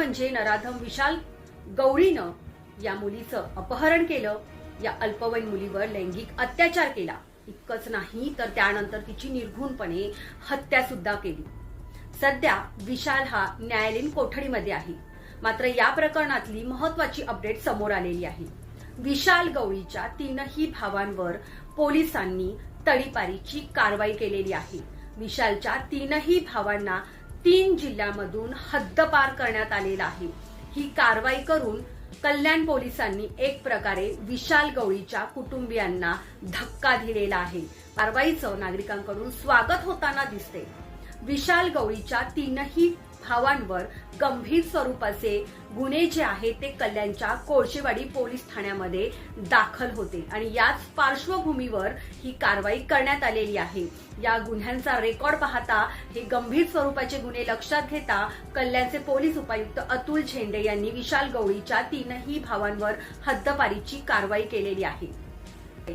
म्हणजे नराधम विशाल गौरीनं या मुलीचं अपहरण केलं. या अल्पवयीन मुलीवर लैंगिक अत्याचार केला. इतकंच नाही तर त्यानंतर तिची निर्घुणपणे हत्या सुद्धा केली. सध्या विशाल हा न्यायालयीन कोठडीमध्ये आहे. मात्र या प्रकरणातली महत्वाची अपडेट समोर आलेली आहे. विशाल गवळीच्या तीनही भावांवर पोलिसांनी तडीपारीची कारवाई केलेली आहे. विशालच्या तीनही भावांना तीन जिल्ह्यामधून हद्दपार करण्यात आलेला आहे. ही कारवाई करून कल्याण पोलिसांनी एक प्रकारे विशाल गवळीच्या कुटुंबियांना धक्का दिलेला आहे. कारवाईचं नागरिकांकडून स्वागत होताना दिसते विशाल गवळीच्या तीनही भावांवर गंभीर स्वरूपाचे गुन्हे जे आहेत ते कल्याणच्या कोळशेवाडी पोलीस ठाण्यामध्ये दाखल होते. आणि याच पार्श्वभूमीवर ही कारवाई करण्यात आलेली आहे. या गुन्ह्यांचा रेकॉर्ड पाहता हे गंभीर स्वरूपाचे गुन्हे लक्षात घेता कल्याणचे पोलीस उपायुक्त अतुल झेंडे यांनी विशाल गवळीच्या तीनही भावांवर हद्दपारीची कारवाई केलेली आहे.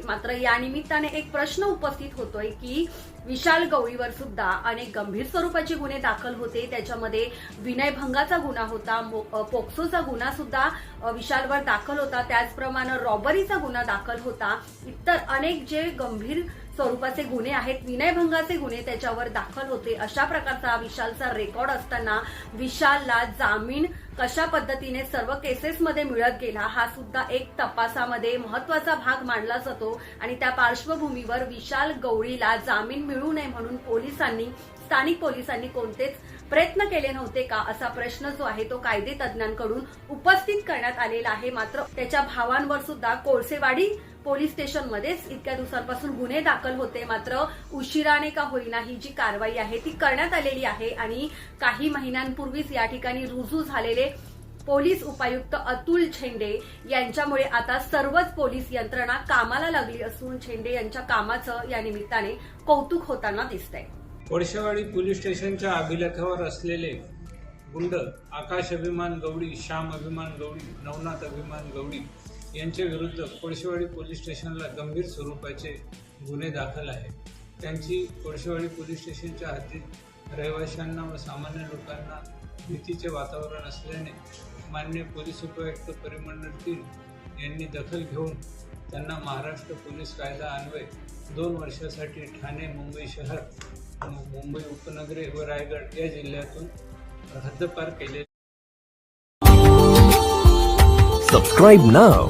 मात्र या निमित्ताने एक प्रश्न उपस्थित होतोय की विशाल गवळीवर सुद्धा अनेक गंभीर स्वरूपाचे गुन्हे दाखल होते. त्याच्यामध्ये विनयभंगाचा गुन्हा होता मो- पोक्सोचा गुन्हा सुद्धा विशालवर दाखल होता. त्याचप्रमाणे रॉबरीचा गुन्हा दाखल होता. इतर अनेक जे गंभीर स्वरूपाचे गुन्हे आहेत विनयभंगाचे गुन्हे त्याच्यावर दाखल होते. अशा प्रकारचा विशालचा रेकॉर्ड असताना विशालला जामीन कशा पद्धतीने सर्व केसेसमध्ये मिळत गेला हा सुद्धा एक तपासामध्ये महत्त्वाचा भाग मानला जातो. आणि त्या पार्श्वभूमीवर विशाल गवळीला जामीन मिळू नये म्हणून पोलिसांनी स्थानिक पोलिसांनी कोणतेच प्रयत्न केले नव्हते का असा प्रश्न जो आहे तो कायदे तज्ज्ञांकडून उपस्थित करण्यात आलेला आहे. मात्र त्याच्या भावांवर सुद्धा कोळसेवाडी पोलीस स्टेशनमध्येच इतक्या दिवसांपासून गुन्हे दाखल होते. मात्र उशिराने का होईना ही जी कारवाई आहे ती करण्यात आलेली आहे आणि काही महिन्यांपूर्वीच या ठिकाणी रुजू झालेले पोलीस उपायुक्त अतुल झेंडे यांच्यामुळे आता सर्वच पोलीस यंत्रणा कामाला लागली असून झेंडे यांच्या कामाचं या निमित्ताने कौतुक होताना दिसतंय. कोळशेवाडी पोलीस स्टेशनच्या अभिलेखावर असलेले गुंड आकाश अभिमान गवडी श्याम अभिमान गवडी नवनाथ अभिमान गवडी यांच्या विरुद्ध कोळशेवाडी पोलीस स्टेशनला गंभीर स्वरूपाचे गुन्हे दाखल आहेत. त्यांची कोळशेवाडी पोलीस स्टेशनच्या हद्दीत रहिवाशांना व सामान्य लोकांना भीतीचे वातावरण असल्याने मान्य पोलीस उपायुक्त परिमंडळ तीन यांनी दखल घेऊन त्यांना महाराष्ट्र पोलीस कायदा अन्वये दोन वर्षासाठी ठाणे मुंबई शहर मुंबई उपनगरे व रायगड या जिल्ह्यातून हद्दपार केले. Subscribe नाव